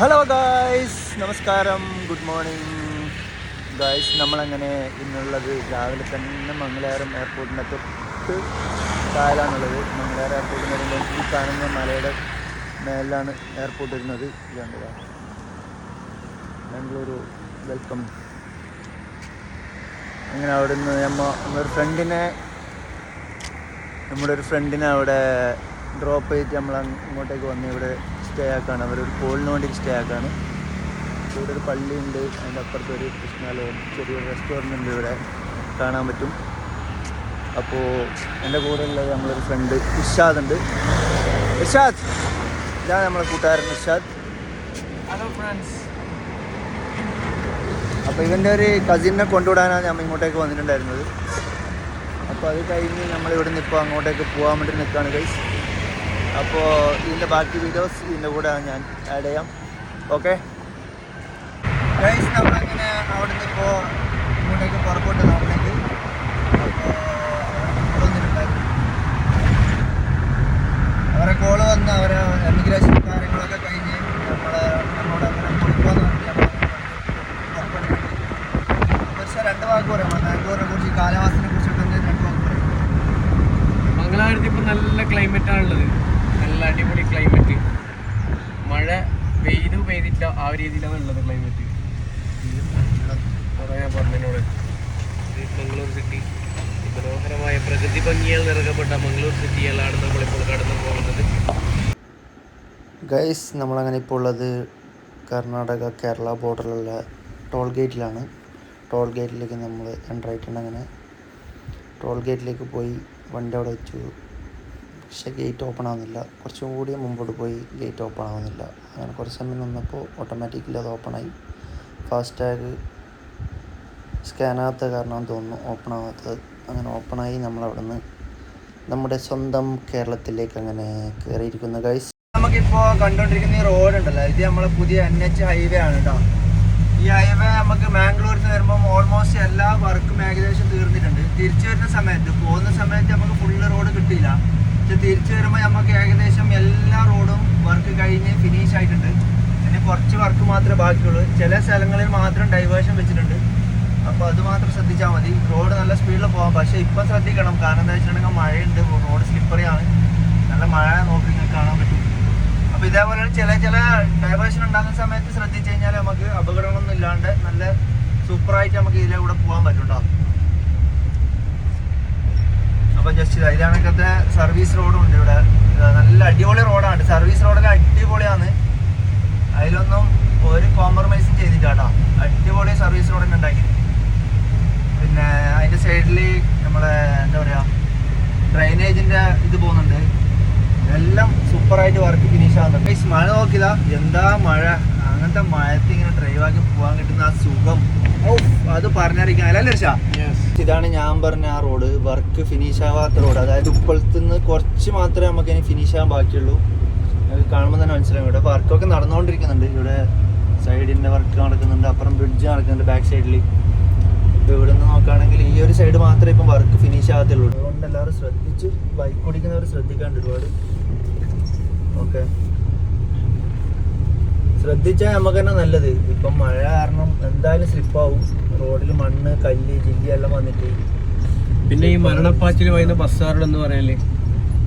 Hello guys നമസ്കാരം. Good morning guys നമ്മളങ്ങനെ ഇന്നുള്ളത് രാവിലെ തന്നെ മംഗലാരം എയർപോർട്ടിന്റെ തൊട്ട് താഴെയാണുള്ളത്. മംഗലാരം എയർപോർട്ടിൽ വരുമ്പോൾ ഈ കാണുന്ന മലയുടെ മേലാണ് എയർപോർട്ട് വരുന്നത്. ഇതാണ് ബാംഗ്ലൂരു വെൽക്കം. അങ്ങനെ അവിടെ നിന്ന് നമ്മ നമ്മുടെ ഫ്രണ്ടിനെ നമ്മുടെ ഒരു ഫ്രണ്ടിനെ അവിടെ ഡ്രോപ്പ് ചെയ്തിട്ട് നമ്മൾ അങ്ങോട്ടേക്ക് വന്ന് ഇവിടെ സ്റ്റേ ആക്കാണ് അവരൊരു കോളിന് വേണ്ടി സ്റ്റേ ആക്കാണ് ഇവിടെ ഒരു പള്ളിയുണ്ട്. അതിന്റെ അപ്പുറത്ത് ഒരു കൃഷ്ണാലയം ചെറിയൊരു റെസ്റ്റോറന്റ് ഉണ്ട് ഇവിടെ കാണാൻ പറ്റും. അപ്പോൾ എന്റെ കൂടെ ഉള്ളത് നമ്മളൊരു ഫ്രണ്ട് ഇഷാദ് ഉണ്ട്. ഇഷാദ്! ഇതാണ് നമ്മളെ കൂട്ടുകാരൻ ഇഷാദ്. ഹലോ ഫ്രണ്ട്സ് അപ്പോൾ ഇവന്റെ ഒരു കസിനെ കൊണ്ടുവിടാനാണ് നമ്മൾ ഇങ്ങോട്ടേക്ക് വന്നിട്ടുണ്ടായിരുന്നത്. അപ്പോൾ അത് കഴിഞ്ഞ് നമ്മളിവിടെ നിന്ന് ഇപ്പോൾ അങ്ങോട്ടേക്ക് പോകാൻ വേണ്ടി നിൽക്കുകയാണ് ഗൈസ് അപ്പോൾ ഇതിന്റെ ബാക്കി വീഡിയോസ് ഇതിന്റെ കൂടെ ഞാൻ ആഡ് ചെയ്യാം. ഓക്കെ ഗൈസ് നമ്മളങ്ങനെ അവിടെ നിന്ന് ഇപ്പോൾ ഇങ്ങോട്ടേക്ക് പുറകോട്ട് അപ്പോൾ അവരെ കോൾ വന്ന് അവരെ എമിഗ്രേഷൻ കാര്യങ്ങളൊക്കെ കഴിഞ്ഞ് നമ്മളെ നമ്മളോട് അങ്ങനെ കൊടുക്കുമെന്ന് പറഞ്ഞ് നമ്മൾ പുറപ്പെടുന്നുണ്ട് പക്ഷേ രണ്ട് വാക്ക് പറയാം ബാംഗ്ലൂരിനെ കുറിച്ച് കാലാവസ്ഥനെ കുറിച്ചിട്ട് തന്നെ രണ്ട് വാക്ക് പറയാം മംഗലാപുരത്ത് ഇപ്പം നല്ല ക്ലൈമറ്റ് ആണുള്ളത് നല്ല അടിപൊളി ക്ലൈമറ്റ് മഴ പെയ്തു പെയ്തില്ല ആ ഒരു രീതിയിലാണ് പറ്റി ഞാൻ പറഞ്ഞതിനോട് മംഗളൂർ സിറ്റി മനോഹരമായ പ്രകൃതി ഭംഗിയാൽ നിറകപ്പെട്ട മംഗളൂർ സിറ്റിയിലാണ് നമ്മളിപ്പോൾ കടന്നു പോകുന്നത്. ഗൈസ് നമ്മളങ്ങനെ ഇപ്പോൾ ഉള്ളത് കർണാടക കേരള ബോർഡറിലുള്ള ടോൾ ഗേറ്റിലാണ് ടോൾ ഗേറ്റിലേക്ക് നമ്മൾ എന്റർ ആയിട്ടുണ്ട് അങ്ങനെ ടോൾ ഗേറ്റിലേക്ക് പോയി വണ്ടി അവിടെ വെച്ചു. പക്ഷേ ഗേറ്റ് ഓപ്പൺ ആവുന്നില്ല. കുറച്ചും കൂടി മുമ്പോട്ട് പോയി ഗേറ്റ് ഓപ്പൺ ആവുന്നില്ല. അങ്ങനെ കുറച്ച് സമയം നിന്നപ്പോൾ ഓട്ടോമാറ്റിക്കലി അത് ഓപ്പണായി ഫാസ്ടാഗ് സ്കാനാകാത്ത കാരണം തോന്നുന്നു ഓപ്പൺ ആവാത്തത്. അങ്ങനെ ഓപ്പണായി നമ്മളവിടെ നിന്ന് നമ്മുടെ സ്വന്തം കേരളത്തിലേക്ക് അങ്ങനെ കയറിയിരിക്കുന്ന ഗൈസ് നമുക്കിപ്പോൾ കണ്ടുകൊണ്ടിരിക്കുന്ന ഈ റോഡ് ഉണ്ടല്ലോ. ഇത് നമ്മളെ പുതിയ എൻ എച്ച് ഹൈവേ ആണ് കേട്ടോ ഈ ഹൈവേ നമുക്ക് മാംഗ്ലൂരിൽ നിന്ന് വരുമ്പോൾ ഓൾമോസ്റ്റ് എല്ലാ വർക്കും ഏകദേശം തീർന്നിട്ടുണ്ട്. തിരിച്ചു വരുന്ന സമയത്ത് പോകുന്ന സമയത്ത് നമുക്ക് ഫുള്ള് റോഡ് കിട്ടിയില്ല. പക്ഷെ തിരിച്ചു വരുമ്പോൾ നമുക്ക് ഏകദേശം എല്ലാ റോഡും വർക്ക് കഴിഞ്ഞ് ഫിനിഷ് ആയിട്ടുണ്ട്. പിന്നെ കുറച്ച് വർക്ക് മാത്രമേ ബാക്കിയുള്ളൂ. ചില സ്ഥലങ്ങളിൽ മാത്രം ഡൈവേർഷൻ വെച്ചിട്ടുണ്ട്. അപ്പോൾ അത് മാത്രം ശ്രദ്ധിച്ചാൽ മതി. റോഡ് നല്ല സ്പീഡിൽ പോകാം പക്ഷേ ഇപ്പം ശ്രദ്ധിക്കണം. കാരണം എന്താ വെച്ചിട്ടുണ്ടെങ്കിൽ മഴയുണ്ട്. റോഡ് സ്ലിപ്പറി ആണ്. നല്ല മഴ നോക്കി കാണാൻ പറ്റും. അപ്പോൾ ഇതേപോലെ ചില ചില ഡൈവേർഷൻ ഉണ്ടാകുന്ന സമയത്ത് ശ്രദ്ധിച്ചു കഴിഞ്ഞാൽ നമുക്ക് അപകടങ്ങളൊന്നും ഇല്ലാണ്ട് നല്ല സൂപ്പറായിട്ട് നമുക്ക് ഇതിലെ കൂടെ പോകാൻ പറ്റും ജസ്റ്റ് ഇതാ ഇതാണക്കത്തെ സർവീസ് റോഡും ഉണ്ട് ഇവിടെ. നല്ല അടിപൊളി റോഡാണ് സർവീസ് റോഡൊക്കെ അടിപൊളിയാണ്. അതിലൊന്നും ഒരു കോംപ്രമൈസും ചെയ്തിട്ടാട്ടോ അടിപൊളി സർവീസ് റോഡ് തന്നെ ഉണ്ടാക്കി. പിന്നെ അതിന്റെ സൈഡിൽ നമ്മളെ എന്താ പറയുക ഡ്രൈനേജിന്റെ ഇത് പോകുന്നുണ്ട്. എല്ലാം സൂപ്പറായിട്ട് വർക്ക് ഫിനിഷ് ആകുന്നുണ്ട് മഴ നോക്കിയതാ. എന്താ മഴ? അങ്ങനത്തെ മഴത്തിങ്ങനെ ഡ്രൈവ് ആക്കി പോകാൻ കിട്ടുന്ന ആ സുഖം. അത് പറഞ്ഞറിയിക്കാൻ അല്ലല്ലേ ഇതാണ് ഞാൻ പറഞ്ഞ ആ റോഡ്. വർക്ക് ഫിനിഷ് ആവാത്ത റോഡ്. അതായത് ഉപ്പളത്ത് നിന്ന് കുറച്ച് മാത്രമേ നമുക്ക് ഇനി ഫിനിഷ് ആവാൻ ബാക്കിയുള്ളൂ. കാണുമ്പോൾ തന്നെ മനസ്സിലാവും. ഇവിടെ വർക്കൊക്കെ നടന്നുകൊണ്ടിരിക്കുന്നുണ്ട് ഇവിടെ സൈഡിന്റെ വർക്ക് നടക്കുന്നുണ്ട്. അപ്പുറം ബ്രിഡ്ജ് നടക്കുന്നുണ്ട് ബാക്ക് സൈഡിൽ ഇപ്പോൾ ഇവിടെ നിന്ന് നോക്കുകയാണെങ്കിൽ ഈ ഒരു സൈഡ് മാത്രമേ ഇപ്പം വർക്ക് ഫിനിഷ് ആകത്തുള്ളൂ. അതുകൊണ്ട് എല്ലാവരും ശ്രദ്ധിച്ച് ബൈക്ക് ഓടിക്കുന്നവർ ശ്രദ്ധിക്കാണ്ട് ഒരുപാട്. ഓക്കെ ശ്രദ്ധിച്ചാൽ നമുക്ക് തന്നെ നല്ലത്. ഇപ്പം മഴ കാരണം എന്തായാലും സ്ലിപ്പാവും റോഡിൽ മണ്ണ് കല്ല് ജില്ലി എല്ലാം വന്നിട്ട്. പിന്നെ ഈ മരണപ്പാച്ചിൽ പറയുന്ന ബസ്സുകാരുടെ എന്ന് പറയല്ലേ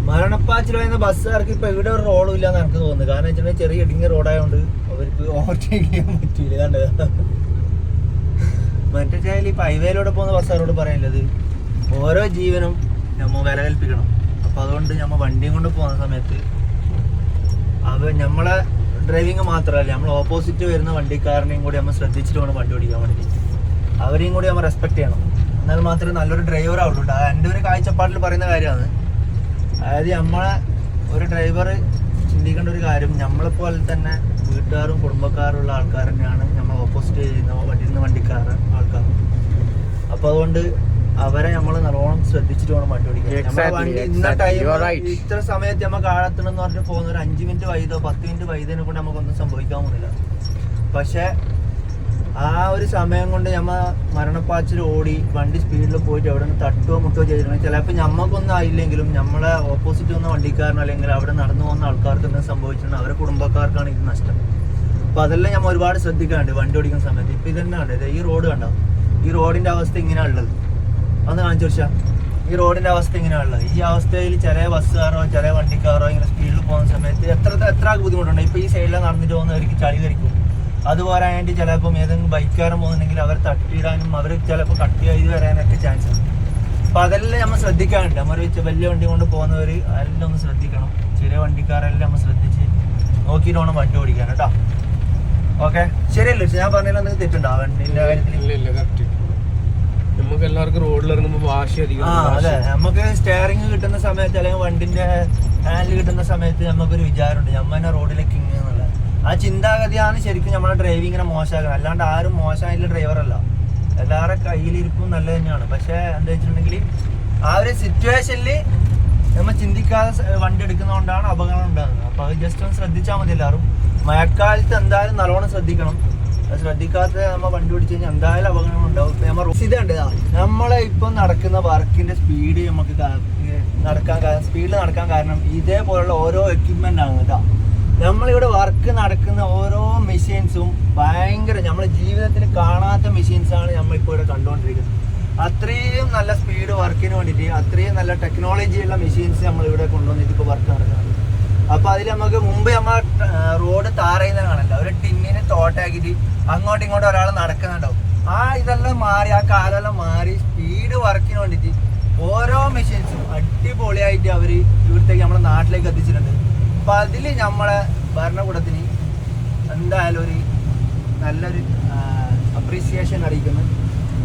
മരണപ്പാച്ചിൽ വൈകുന്ന ബസ്സുകാർക്ക് ഇപ്പൊ ഇവിടെ ഒരു റോഡും ഇല്ലാന്ന് എനിക്ക് തോന്നുന്നു. കാരണം വെച്ചിട്ടുണ്ടെങ്കിൽ ചെറിയ ഇടുങ്ങിയ റോഡായതുകൊണ്ട് അവർക്ക് ഓവർടേക്ക് ചെയ്യാൻ പറ്റില്ല കണ്ടത് മറ്റേ ചായാലും ഇപ്പൊ ഹൈവേയിലൂടെ പോകുന്ന ബസ്സുകാരോട് പറയാനുള്ളത് ഓരോ ജീവനും നമ്മൾ വില കൽപ്പിക്കണം. അപ്പൊ അതുകൊണ്ട് നമ്മ വണ്ടിയും കൊണ്ട് പോകുന്ന സമയത്ത് അവ നമ്മളെ ഡ്രൈവിങ് മാത്രമല്ല നമ്മൾ ഓപ്പോസിറ്റ് വരുന്ന വണ്ടിക്കാരനെയും കൂടി നമ്മൾ ശ്രദ്ധിച്ചിട്ട് വേണം വണ്ടി ഓടിക്കാൻ വേണ്ടി അവരെയും കൂടി നമ്മൾ റെസ്പെക്ട് ചെയ്യണം. എന്നാൽ മാത്രമേ നല്ലൊരു ഡ്രൈവർ ആവുള്ളൂ. എന്റെ ഒരു കാഴ്ചപ്പാടിൽ പറയുന്ന കാര്യമാണ്. അതായത് നമ്മളെ ഒരു ഡ്രൈവർ ചിന്തിക്കേണ്ട ഒരു കാര്യം നമ്മളെപ്പോലെ തന്നെ വീട്ടുകാരും കുടുംബക്കാരും ഉള്ള ആൾക്കാർ തന്നെയാണ് നമ്മൾ ഓപ്പോസിറ്റ് ചെയ്യുന്ന വണ്ടിയിൽ നിന്ന് വണ്ടിക്കാർ ആൾക്കാർ. അപ്പോൾ അതുകൊണ്ട് അവരെ നമ്മൾ നല്ലോണം ശ്രദ്ധിച്ചിട്ട് വേണം വണ്ടി ഓടിക്കാൻ. വണ്ടി ഇന്ന. ടൈം ഇത്ര സമയത്ത് നമുക്ക് ആഴത്തണമെന്ന് പറഞ്ഞിട്ട് പോകുന്ന ഒരു അഞ്ച് മിനിറ്റ് വൈദോ പത്ത് മിനിറ്റ് വൈദനെ കൊണ്ട് നമുക്കൊന്നും സംഭവിക്കാൻ പോകുന്നില്ല. പക്ഷെ ആ ഒരു സമയം കൊണ്ട് നമ്മ മരണപ്പാച്ചിൽ ഓടി വണ്ടി സ്പീഡിൽ പോയിട്ട് എവിടെ നിന്ന് തട്ടുകയോ മുട്ടുകയോ ചെയ്തിട്ടുണ്ടെങ്കിൽ ചിലപ്പോൾ ഞമ്മക്കൊന്നും ആയില്ലെങ്കിലും നമ്മളെ ഓപ്പോസിറ്റ് വന്ന വണ്ടിക്കാരനോ അല്ലെങ്കിൽ അവിടെ നടന്നു വന്ന ആൾക്കാർക്ക് എന്തെങ്കിലും സംഭവിച്ചിട്ടുണ്ട് അവരെ കുടുംബക്കാർക്കാണ് ഇത് നഷ്ടം. അപ്പൊ അതെല്ലാം ഞാൻ ഒരുപാട് ശ്രദ്ധിക്കാണ്ട് വണ്ടി ഓടിക്കുന്ന സമയത്ത്. ഇപ്പൊ ഇതന്നെ കണ്ടത്? ഈ റോഡ് കണ്ടോ? ഈ റോഡിന്റെ അവസ്ഥ ഇങ്ങനെയാ ഒന്ന് കാണിച്ചു വെച്ചാ ഈ റോഡിന്റെ അവസ്ഥ ഇങ്ങനെയാ ഉള്ളത് ഈ അവസ്ഥയിൽ ചില ബസ്സുകാരോ ചില വണ്ടിക്കാരോ ഇങ്ങനെ സ്പീഡിൽ പോകുന്ന സമയത്ത് എത്ര എത്ര ബുദ്ധിമുട്ടുണ്ട് ഇപ്പൊ ഈ സൈഡിൽ നടന്നിട്ട് പോകുന്നവർക്ക് ചളി കരിക്കും അതുപോലെ ആയിട്ട് ചിലപ്പം ഏതെങ്കിലും ബൈക്കാരൻ പോകുന്നുണ്ടെങ്കിൽ അവർ തട്ടിയിടാനും അവർ ചിലപ്പോൾ കട്ട് ചെയ്ത് വരാനൊക്കെ ചാൻസ് ഉണ്ട്. അപ്പൊ അതെല്ലാം നമ്മൾ ശ്രദ്ധിക്കാറുണ്ട്. നമ്മൾ വലിയ വണ്ടി കൊണ്ട് പോകുന്നവർ അതെല്ലാം ഒന്ന് ശ്രദ്ധിക്കണം. ചെറിയ വണ്ടിക്കാരെല്ലാം നമ്മൾ ശ്രദ്ധിച്ച് നോക്കിയിട്ട് വേണം വണ്ടി ഓടിക്കാൻ കേട്ടോ. ഓക്കെ? ശരിയല്ലേ? ഞാൻ പറഞ്ഞതിൽ എന്തെങ്കിലും തെറ്റുണ്ടോ? വണ്ടിന്റെ കാര്യത്തിൽ നമുക്ക് എല്ലാവർക്കും റോഡിൽ ഇറങ്ങുമ്പോൾ വാശി അധികം ആ അതെ. നമുക്ക് സ്റ്റിയറിംഗ് കിട്ടുന്ന സമയത്ത് അല്ലെങ്കിൽ വണ്ടിന്റെ ഹാൻഡിൽ കിട്ടുന്ന സമയത്ത് നമുക്കൊരു വിചാരമുണ്ട്. നമ്മ റോഡിലേക്ക് റോഡിലെ കിങ് എന്നുള്ളത്. ആ ചിന്താഗതിയാണ് ശരിക്കും നമ്മളെ ഡ്രൈവിങ്ങിനെ മോശമാക്കുന്നത്. അല്ലാണ്ട് ആരും മോശമായിട്ടുള്ള ഡ്രൈവറല്ല എല്ലാവരുടെ കയ്യിലിരിപ്പും നല്ലത് തന്നെയാണ്. പക്ഷെ എന്താ വെച്ചിട്ടുണ്ടെങ്കിൽ ആ ഒരു സിറ്റുവേഷനിൽ നമ്മൾ ചിന്തിക്കാതെ വണ്ടി എടുക്കുന്നതുകൊണ്ടാണ് അപകടം ഉണ്ടാകുന്നത്. അപ്പോൾ അത് ജസ്റ്റ് ഒന്ന് ശ്രദ്ധിച്ചാൽ മതി എല്ലാവരും. മഴക്കാലത്ത് എന്തായാലും നല്ലോണം ശ്രദ്ധിക്കണം. ശ്രദ്ധിക്കാത്ത നമ്മ വണ്ടി ഓടിച്ചു കഴിഞ്ഞാൽ എന്തായാലും അപകടങ്ങൾ ഉണ്ടാവും. ഇപ്പൊ നമ്മ ഇതുണ്ട് നമ്മളെ ഇപ്പൊ നടക്കുന്ന വർക്കിന്റെ സ്പീഡ് നമുക്ക് നടക്കാൻ സ്പീഡിൽ നടക്കാൻ കാരണം ഇതേപോലുള്ള ഓരോ എക്യുപ്മെന്റ് ആണ് കേട്ടോ. നമ്മളിവിടെ വർക്ക് നടക്കുന്ന ഓരോ മെഷീൻസും ഭയങ്കര നമ്മളെ ജീവിതത്തിൽ കാണാത്ത മെഷീൻസ് ആണ് നമ്മളിപ്പോൾ ഇവിടെ കണ്ടുകൊണ്ടിരിക്കുന്നത് അത്രയും നല്ല സ്പീഡ് വർക്കിന് വേണ്ടിയിട്ട് അത്രയും നല്ല ടെക്നോളജിയുള്ള മെഷീൻസ് നമ്മളിവിടെ കൊണ്ടുവന്നിട്ട് ഇപ്പോൾ വർക്ക് നടക്കുന്നുണ്ട്. അപ്പൊ അതിൽ നമുക്ക് മുമ്പ് നമ്മൾ റോഡ് താറയുന്ന കാണല്ല ഒരു ടിന്നിന് തോട്ടാക്കിയിട്ട് അങ്ങോട്ടും ഇങ്ങോട്ടും ഒരാൾ നടക്കുന്നുണ്ടാവും. ആ ഇതെല്ലാം മാറി ആ കാലെല്ലാം മാറി സ്പീഡ് വർക്കിന് വേണ്ടിയിട്ട് ഓരോ മെഷീൻസും അടിപൊളിയായിട്ട് അവർ ഇവിടത്തേക്ക് നമ്മുടെ നാട്ടിലേക്ക് എത്തിച്ചിട്ടുണ്ട്. അപ്പൊ അതിൽ നമ്മളെ ഭരണകൂടത്തിന് എന്തായാലും ഒരു നല്ലൊരു അപ്രീസിയേഷൻ അറിയിക്കുന്നു.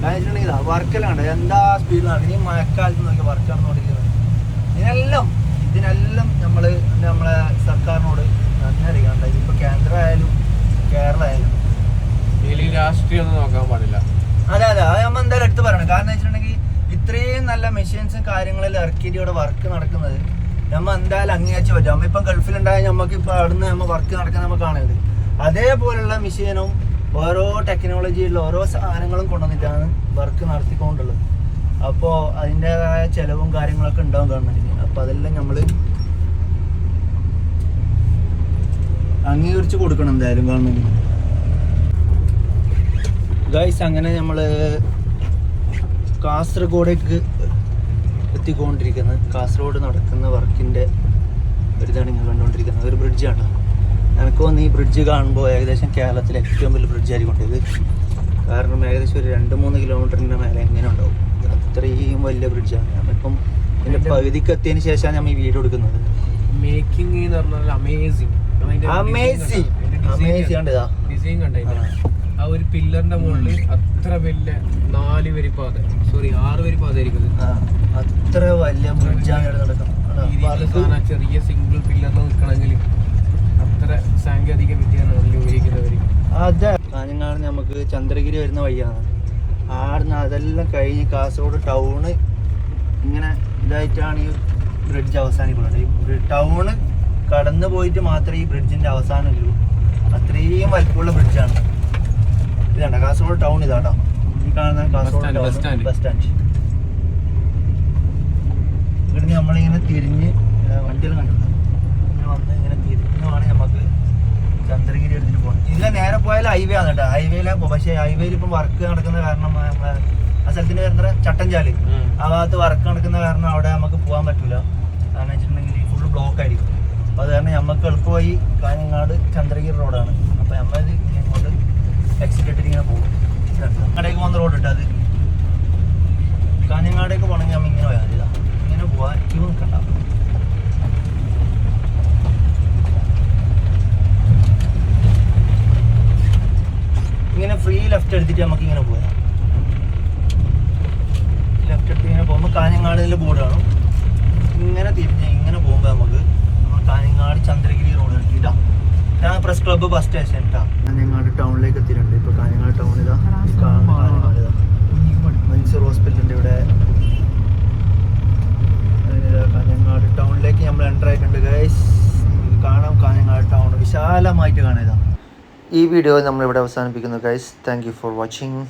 കാരണം വെച്ചിട്ടുണ്ടെങ്കിൽ വർക്കെല്ലാം ഉണ്ട് എന്താ സ്പീഡിലാണ് ഇനി മഴക്കാലത്ത് നോക്കി വർക്കാണെന്ന് പറഞ്ഞിരിക്കുന്നത് ഇതിനെല്ലാം ഇതിനെല്ലാം നമ്മൾ നമ്മളെ സർക്കാരിനോട് നന്ദി അറിയിക്കണ്ട ഇപ്പൊ കേന്ദ്ര ആയാലും കേരള ആയാലും രാഷ്ട്രീയം ഒന്നും നോക്കാൻ പാടില്ല. അതെ അതെ. അത് നമ്മൾ എന്തായാലും എടുത്ത് പറയണം. കാരണം വെച്ചിട്ടുണ്ടെങ്കിൽ ഇത്രയും നല്ല മെഷീൻസും കാര്യങ്ങളിൽ ഇറക്കിയിട്ട് ഇവിടെ വർക്ക് നടക്കുന്നത് നമ്മൾ എന്തായാലും അംഗീകരിച്ച് പറ്റും. നമ്മ ഇപ്പം ഗൾഫിലുണ്ടായ നമുക്ക് ഇപ്പം അവിടുന്ന് നമ്മൾ വർക്ക് നടക്കുന്ന നമുക്ക് കാണരുത് അതേപോലുള്ള മെഷീനും ഓരോ ടെക്നോളജിയിലുള്ള ഓരോ സാധനങ്ങളും കൊണ്ടുവന്നിട്ടാണ് വർക്ക് നടത്തിക്കൊണ്ടുള്ളത്. അപ്പോൾ അതിന്റെതായ ചിലവും കാര്യങ്ങളൊക്കെ ഉണ്ടാവും ഗവൺമെന്റിന് അപ്പോൾ അതെല്ലാം നമ്മൾ അംഗീകരിച്ച് കൊടുക്കണം എന്തായാലും ഗവൺമെന്റിന് ഗൈസ് അങ്ങനെ നമ്മൾ കാസർഗോഡേക്ക് എത്തിക്കൊണ്ടിരിക്കുന്നത് കാസർഗോഡ് നടക്കുന്ന വർക്കിന്റെ ഒരിതാണ് ഇങ്ങനെ കണ്ടുകൊണ്ടിരിക്കുന്നത് ഒരു ബ്രിഡ്ജാണ് എനിക്ക് തോന്നുന്നു ഈ ബ്രിഡ്ജ് കാണുമ്പോൾ ഏകദേശം കേരളത്തിലെ ഏറ്റവും വലിയ ബ്രിഡ്ജ് ആയിരിക്കും ഇത് കാരണം ഏകദേശം ഒരു രണ്ട് മൂന്ന് കിലോമീറ്ററിന്റെ മേലെ എങ്ങനെ ഉണ്ടാവും. അത്രയും വലിയ ബ്രിഡ്ജാണ് നമ്മളിപ്പം ഇതിന്റെ പകുതിക്ക് എത്തിയതിന് ശേഷമാണ് നമ്മൾ ഈ വീഡിയോ എടുക്കുന്നത്. മേക്കിംഗ് എന്ന് പറഞ്ഞാൽ അമേസിങ് അമേസിങ് അമേസിങ് കണ്ടതാ. ഡിസൈൻ കണ്ടില്ല ആ. ഒരു പില്ലറിന്റെ മുകളിൽ അത്ര വലിയ നാല് വരി പാത. സോറി ആറ് വരി പാത ആയിരിക്കുന്നത് അത്ര വലിയ ബ്രിഡ്ജാണ് നടക്കുന്നത്. ചെറിയ സിംഗിൾ പില്ലറിൽ നിൽക്കണമെങ്കിൽ അത്ര സാങ്കേതിക വിദ്യയാണ് അതിൽ ഉപയോഗിക്കുന്നവർ അതെ. കാഞ്ഞങ്ങാട് നമുക്ക് ചന്ദ്രഗിരി വരുന്ന വഴിയാണ്. ആടുന്ന് അതെല്ലാം കഴിഞ്ഞ് കാസർഗോഡ് ടൗണ് ഇങ്ങനെ ഇതായിട്ടാണ് ഈ ബ്രിഡ്ജ് അവസാനിക്കുന്നത്. ഈ ടൗണ് കടന്നു പോയിട്ട് മാത്രമേ ഈ ബ്രിഡ്ജിന്റെ അവസാനം ഉള്ളൂ. അത്രയും വലിപ്പമുള്ള ബ്രിഡ്ജാണ് ഇതാണ് കാസർഗോഡ് ടൗൺ ഇതാട്ടോ ഈ കാണുന്ന കാസർഗോഡ്. Bus stand. ഇവിടുന്ന് നമ്മളിങ്ങനെ തിരിഞ്ഞ് വണ്ടികൾ കണ്ടു? ഇങ്ങനെ വന്ന് ഇങ്ങനെ തിരിഞ്ഞുമാണ് നമുക്ക് ചന്ദ്രഗിരി എടുത്തിട്ട് പോകണം ഇതിലെ നേരെ പോയാൽ ഹൈവേ ആണ് കേട്ടോ ഹൈവേയിലാണ് പക്ഷേ ഹൈവേയിൽ ഇപ്പം വർക്ക് നടക്കുന്ന കാരണം ആ, സ്ഥലത്തിന്റെ പേര് എന്താ ചട്ടഞ്ചാൽ. ആ ഭാഗത്ത് വർക്ക് നടക്കുന്ന കാരണം അവിടെ നമുക്ക് പോകാൻ പറ്റില്ല കാരണം വെച്ചിട്ടുണ്ടെങ്കിൽ ഫുൾ ബ്ലോക്ക് ആയിരിക്കും. അപ്പോൾ അത് കാരണം നമുക്ക് എളുപ്പമായി കാഞ്ഞങ്ങാട് ചന്ദ്രഗിരി റോഡാണ്. അപ്പോൾ നമ്മൾ ഇങ്ങോട്ട് എക്സിറ്റ് ഇട്ടിട്ട് ഇങ്ങനെ പോകും. അങ്ങോട്ടേക്ക് പോകുന്ന റോഡ് ഇട്ടത് കാഞ്ഞങ്ങാടേക്ക് പോകണമെങ്കിൽ നമ്മൾ ഇങ്ങനെ പോയാൽ മതി. ഇങ്ങനെ പോവാൻ ക്യൂ നിൽക്കണ്ട ഇങ്ങനെ ഫ്രീ ലെഫ്റ്റ് എടുത്തിട്ട് നമുക്ക് ഇങ്ങനെ പോയാം ലെഫ്റ്റ് ഇങ്ങനെ പോകുമ്പോൾ ബോർഡ് കാണും ഇങ്ങനെ തിരിഞ്ഞ് ഇങ്ങനെ പോകുമ്പോൾ നമുക്ക് നമ്മൾ കാഞ്ഞങ്ങാട് ചന്ദ്രഗിരി റോഡ് എടുത്തിട്ടാ ഞാൻ പ്രസ് ക്ലബ്ബ് ബസ് സ്റ്റേഷൻ കേട്ടോ കാഞ്ഞങ്ങാട് ടൗണിലേക്ക് എത്തിയിട്ടുണ്ട്. ഇപ്പോൾ കാഞ്ഞങ്ങാട് ടൗൺ ഇതാ. ഈ കാണുന്ന കാഞ്ഞങ്ങാട് ഇതാ. മൻസൂർ ഹോസ്പിറ്റലിന്റെ ഇവിടെ. കാഞ്ഞങ്ങാട് ടൗണിലേക്ക് നമ്മൾ എന്റർ ആയിട്ടുണ്ട് ഗൈസ് കാണാം കാഞ്ഞങ്ങാട് ടൗൺ വിശാലമായിട്ട് കാണാം ഈ വീഡിയോ നമ്മളിവിടെ അവസാനിപ്പിക്കുന്നു guys thank you for watching